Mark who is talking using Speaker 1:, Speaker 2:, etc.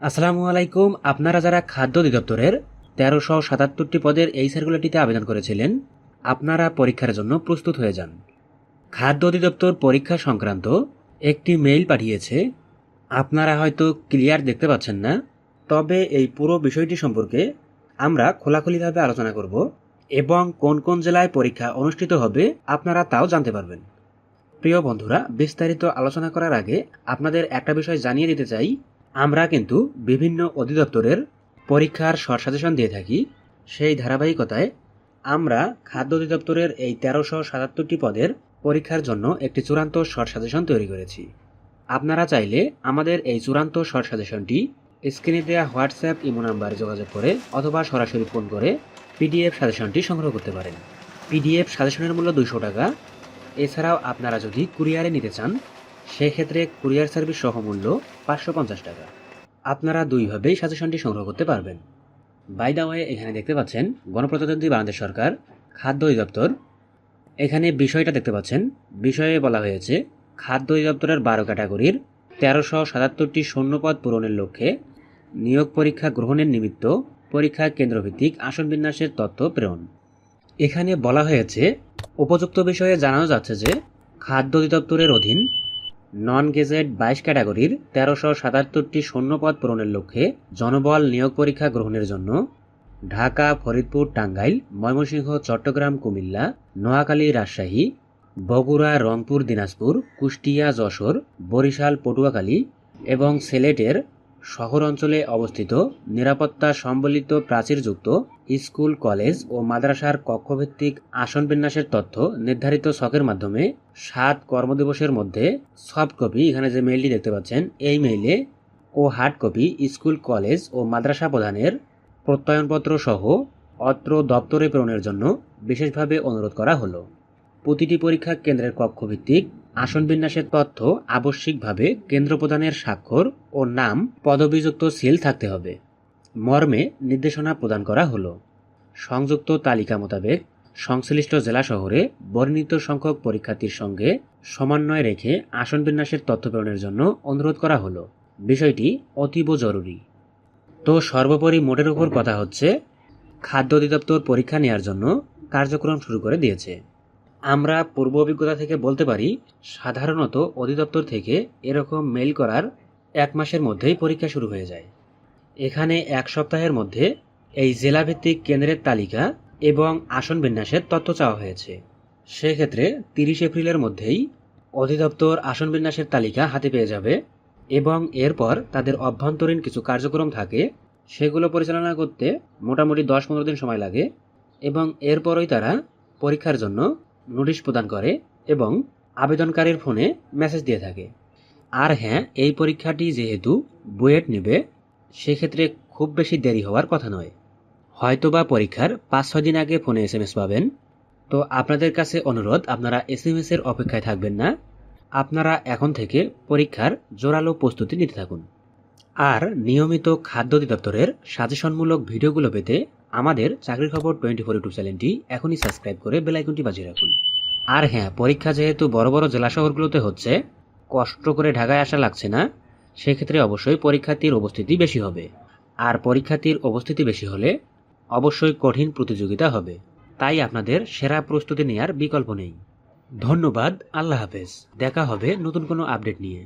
Speaker 1: আসসালামু আলাইকুম। আপনারা যারা খাদ্য অধিদপ্তরের তেরোশো সাতাত্তরটি পদের এই সার্কুলারটিতে আবেদন করেছিলেন, আপনারা পরীক্ষার জন্য প্রস্তুত হয়ে যান। খাদ্য অধিদপ্তর পরীক্ষা সংক্রান্ত একটি মেইল পাঠিয়েছে। আপনারা হয়তো ক্লিয়ার দেখতে পাচ্ছেন না, তবে এই পুরো বিষয়টি সম্পর্কে আমরা খোলাখুলিভাবে আলোচনা করব এবং কোন কোন জেলায় পরীক্ষা অনুষ্ঠিত হবে আপনারা তাও জানতে পারবেন। প্রিয় বন্ধুরা, বিস্তারিত আলোচনা করার আগে আপনাদের একটা বিষয় জানিয়ে দিতে চাই। আমরা কিন্তু বিভিন্ন অধিদপ্তরের পরীক্ষার শর্ট সাজেশন দিয়ে থাকি। সেই ধারাবাহিকতায় আমরা খাদ্য অধিদপ্তরের এই তেরোশো সাতাত্তরটি পদের পরীক্ষার জন্য একটি চূড়ান্ত শর্ট সাজেশন তৈরি করেছি। আপনারা চাইলে আমাদের এই চূড়ান্ত শর্ট সাজেশনটি স্ক্রিনে দেওয়া হোয়াটসঅ্যাপ, ইমো নাম্বারে যোগাযোগ করে অথবা সরাসরি ফোন করে পিডিএফ সাজেশনটি সংগ্রহ করতে পারেন। পিডিএফ সাজেশনের মূল্য দুশো টাকা। এছাড়াও আপনারা যদি কুরিয়ারে নিতে চান সেক্ষেত্রে কুরিয়ার সার্ভিস সহ মূল্য পাঁচশো পঞ্চাশ টাকা। আপনারা দুইভাবেই সাজেশনটি সংগ্রহ করতে পারবেন। বাই দা ওয়ে এখানে দেখতে পাচ্ছেন গণপ্রজাতন্ত্রী বাংলাদেশ সরকার, খাদ্য অধিদপ্তর। এখানে বিষয়টা দেখতে পাচ্ছেন। বিষয়ে বলা হয়েছে, খাদ্য অধিদপ্তরের বারো ক্যাটাগরির তেরোশো সাতাত্তরটি শূন্যপদ পূরণের লক্ষ্যে নিয়োগ পরীক্ষা গ্রহণের নিমিত্ত পরীক্ষা কেন্দ্রভিত্তিক আসন বিন্যাসের তথ্য প্রেরণ। এখানে বলা হয়েছে, উপযুক্ত বিষয়ে জানানো যাচ্ছে যে, খাদ্য অধিদপ্তরের অধীন নন গেজেট বাইশ ক্যাটাগরির তেরোশো সাতাত্তরটি শূন্যপদ পূরণের লক্ষ্যে জনবল নিয়োগ পরীক্ষা গ্রহণের জন্য ঢাকা, ফরিদপুর, টাঙ্গাইল, ময়মনসিংহ, চট্টগ্রাম, কুমিল্লা, নোয়াখালী, রাজশাহী, বগুড়া, রংপুর, দিনাজপুর, কুষ্টিয়া, যশোর, বরিশাল, পটুয়াখালী এবং সিলেটের শহর অঞ্চলে অবস্থিত নিরাপত্তা সম্বলিত প্রাচীরযুক্ত স্কুল, কলেজ ও মাদ্রাসার কক্ষভিত্তিক আসন বিন্যাসের তথ্য নির্ধারিত ছকের মাধ্যমে সাত কর্মদিবসের মধ্যে সফট কপি এখানে যে মেইলটি দেখতে পাচ্ছেন, এই মেইলে ও হার্ড কপি স্কুল, কলেজ ও মাদ্রাসা প্রধানের প্রত্যয়নপত্র সহ অত্র দপ্তরে প্রেরণের জন্য বিশেষভাবে অনুরোধ করা হলো। প্রতিটি পরীক্ষা কেন্দ্রের কক্ষভিত্তিক আসন বিন্যাসের তথ্য আবশ্যিকভাবে কেন্দ্র প্রদানের স্বাক্ষর ও নাম পদবিযুক্ত সিল থাকতে হবে। মর্মে নির্দেশনা প্রদান করা হলো। সংযুক্ত তালিকা মোতাবেক সংশ্লিষ্ট জেলা শহরে বর্ণিত সংখ্যক পরীক্ষার্থীর সঙ্গে সমন্বয় রেখে আসন বিন্যাসের তথ্য প্রেরণের জন্য অনুরোধ করা হলো। বিষয়টি অতীব জরুরি। তো সর্বোপরি মোটের উপর কথা হচ্ছে, খাদ্য অধিদপ্তর পরীক্ষা নেওয়ার জন্য কার্যক্রম শুরু করে দিয়েছে। আমরা পূর্ব অভিজ্ঞতা থেকে বলতে পারি, সাধারণত অধিদপ্তর থেকে এরকম মেইল করার এক মাসের মধ্যেই পরীক্ষা শুরু হয়ে যায়। এখানে এক সপ্তাহের মধ্যে এই জেলাভিত্তিক কেন্দ্রের তালিকা এবং আসন বিন্যাসের তথ্য চাওয়া হয়েছে। সেক্ষেত্রে তিরিশ এপ্রিলের মধ্যেই অধিদপ্তর আসন বিন্যাসের তালিকা হাতে পেয়ে যাবে এবং এরপর তাদের অভ্যন্তরীণ কিছু কার্যক্রম থাকে, সেগুলো পরিচালনা করতে মোটামুটি দশ পনেরো দিন সময় লাগে এবং এরপরই তারা পরীক্ষার জন্য নোটিশ প্রদান করে এবং আবেদনকারীর ফোনে মেসেজ দিয়ে থাকে। আর হ্যাঁ এই পরীক্ষাটি যেহেতু বুয়েট নেবে, সেক্ষেত্রে খুব বেশি দেরি হওয়ার কথা নয়। হয়তোবা পরীক্ষার পাঁচ ছয় দিন আগে ফোনে এস এম এস পাবেন। তো আপনাদের কাছে অনুরোধ, আপনারা এস এম এস এর অপেক্ষায় থাকবেন না। আপনারা এখন থেকে পরীক্ষার জোরালো প্রস্তুতি নিতে থাকুন। আর নিয়মিত খাদ্য অধিদপ্তরের সাজেশনমূলক ভিডিওগুলো পেতে আমাদের চাকরির খবর টোয়েন্টি ফোর ইউটিউব চ্যানেলটি এখনই সাবস্ক্রাইব করে বেলাইকনটি বাজিয়ে রাখুন। আর হ্যাঁ পরীক্ষা যেহেতু বড় বড় জেলা শহরগুলোতে হচ্ছে, কষ্ট করে ঢাকায় আসা লাগছে না, সেক্ষেত্রে অবশ্যই পরীক্ষার্থীর উপস্থিতি বেশি হবে। আর পরীক্ষার্থীর উপস্থিতি বেশি হলে অবশ্যই কঠিন প্রতিযোগিতা হবে। তাই আপনাদের সেরা প্রস্তুতি নেওয়ার বিকল্প নেই। ধন্যবাদ, আল্লাহ হাফেজ। দেখা হবে নতুন কোনো আপডেট নিয়ে।